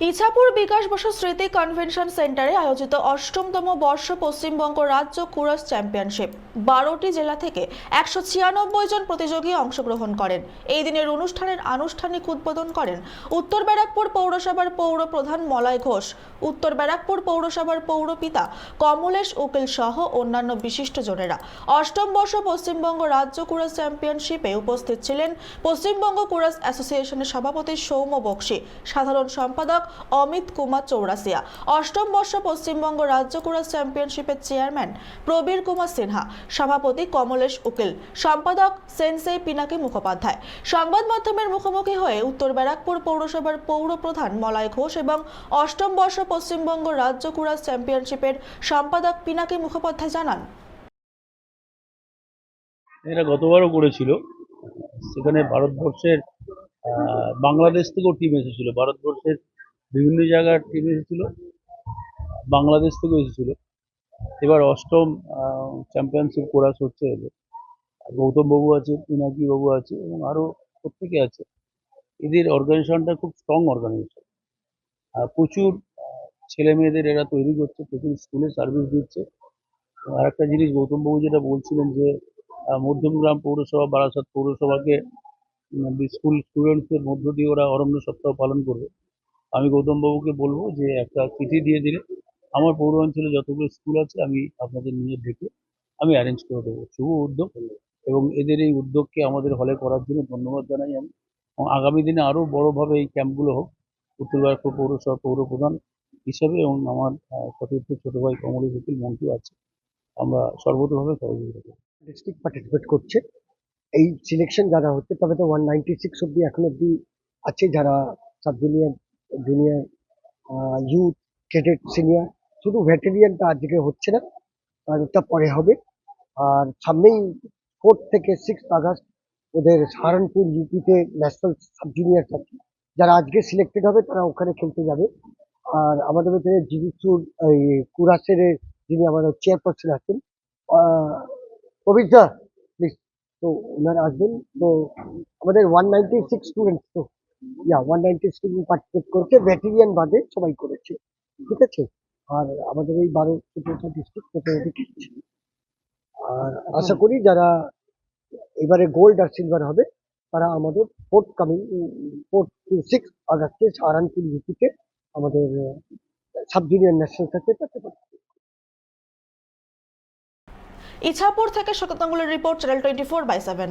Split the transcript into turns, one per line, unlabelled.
ইছাপুর বিকাশ বসু স্মৃতি কনভেনশন সেন্টারে আয়োজিত অষ্টমতম বর্ষ পশ্চিমবঙ্গ রাজ্য কুরাস চ্যাম্পিয়নশিপ। বারোটি জেলা থেকে একশো ছিয়ানব্বই জন প্রতিযোগী অংশগ্রহণ করেন। এই দিনের অনুষ্ঠানের আনুষ্ঠানিক উদ্বোধন করেন উত্তর ব্যারাকপুর পৌরসভার পৌর প্রধান মলয় ঘোষ। উত্তর ব্যারাকপুর পৌরসভার পৌরপিতা কমলেশ উকিল সহ অন্যান্য বিশিষ্টজনেরা অষ্টম বর্ষ পশ্চিমবঙ্গ রাজ্য কুরাস চ্যাম্পিয়নশিপে উপস্থিত ছিলেন পশ্চিমবঙ্গ কুরাস অ্যাসোসিয়েশনের সভাপতি সৌম্য বক্সি। সাধারণ সম্পাদক অমিত কুমার চৌরাসিয়া। অষ্টম বর্ষ পশ্চিমবঙ্গ রাজ্য কুরাস চ্যাম্পিয়নশিপের চেয়ারম্যান প্রবীর কুমার সিনহা, সভাপতি কমলেশ উকিল, সম্পাদক সেনসেই পিনাকি মুখোপাধ্যায়। সংবাদ মাধ্যমের মুখোমুখি হয়ে উত্তর ব্যারাকপুর পৌরসভার পৌর প্রধান মলয় ঘোষ এবং অষ্টম বর্ষ পশ্চিমবঙ্গ রাজ্য কুরাস চ্যাম্পিয়নশিপের সম্পাদক পিনাকি মুখোপাধ্যায় জানান।
এরা গতবারও করেছিল। সেখানে ভারতবর্ষের বাংলাদেশ থেকেও টিম এসেছিল। ভারতবর্ষের বিভিন্ন জায়গার টিম এসেছিল, বাংলাদেশ থেকেও এসেছিল। এবার অষ্টম চ্যাম্পিয়নশিপ কোরাস হচ্ছে এদের। গৌতম বাবু আছে, পিনাকি বাবু আছে এবং আরও প্রত্যেকে আছে। এদের অর্গানাইজেশনটা খুব স্ট্রং অর্গানাইজেশন প্রচুর ছেলে মেয়েদের এরা তৈরি করছে, প্রচুর স্কুলে সার্ভিস দিচ্ছে। এবং আরেকটা জিনিস গৌতম বাবু যেটা বলছিলেন যে মধ্যমগ্রাম পৌরসভা, বারাসাত পৌরসভাকে স্কুল স্টুডেন্টসদের মধ্য দিয়ে ওরা অরণ্য সপ্তাহ পালন করবে। আমি গৌতম বাবুকে বলব যে একটা চিঠি দিয়ে দিলে। আমার পৌর অঞ্চলে যতগুলো স্কুল আছে আমি আপনাদের নিয়ে ডেকে আমি অ্যারেঞ্জ করে দেবো। শুভ উদ্যোগ। এবং এদের এই উদ্যোগকে আমাদের হলে করার জন্য ধন্যবাদ জানাই আমি। আগামী দিনে আরও বড়োভাবে এই ক্যাম্পগুলো হোক উত্তর ব্যারাকপুর পৌরসভা পৌর প্রধান হিসাবে এবং আমার আহ, সতীর্থ ছোট ভাই কমলেশ উকিল মন্ত্রী আছে আমরা সর্বতভাবে সহযোগিতা করব।
ডিস্ট্রিক্ট পার্টিসিপেট করছে। এই সিলেকশন যারা হচ্ছে তবে তো ওয়ান নাইনটি সিক্স অব্দি এখন অব্দি আছে যারা sub junior youth cadet senior শুধু ভেটেরিয়ানটা আজকে হচ্ছে না তাদেরটা পরে হবে। আর সামনেই ফোর্থ থেকে সিক্স আগস্ট ওদের সাহারানপুর ইউপিতে ন্যাশনাল সাব জুনিয়র আছে যারা আজকে সিলেক্টেড হবে তারা ওখানে খেলতে যাবে। আর আমাদের ভেতরে জিজিচুর এই কুরাসের যিনি আমাদের চেয়ারপারসন আছেন পবিত্রা প্লিজ তো ওনারা আসবেন। তো আমাদের ওয়ান নাইনটি সিক্স স্টুডেন্টস তো yeah one ninety student participate করেছে ব্যাটেরিয়ান বাদে সবাই করেছে ঠিক আছে? আর আমাদের এই বারো চোদ্দটা ডিস্ট্রিক্ট মোটামুটি খেলছে আর আশা করি যারা এবারে গোল্ড আর সিলভার হবে তারা আমাদের fourth coming fourth two six আগস্টে সাহারানপুর ইউপিতে আমাদের sub junior national participate
Ichhapur থেকে শততঙ্গুলের report channel twenty four by seven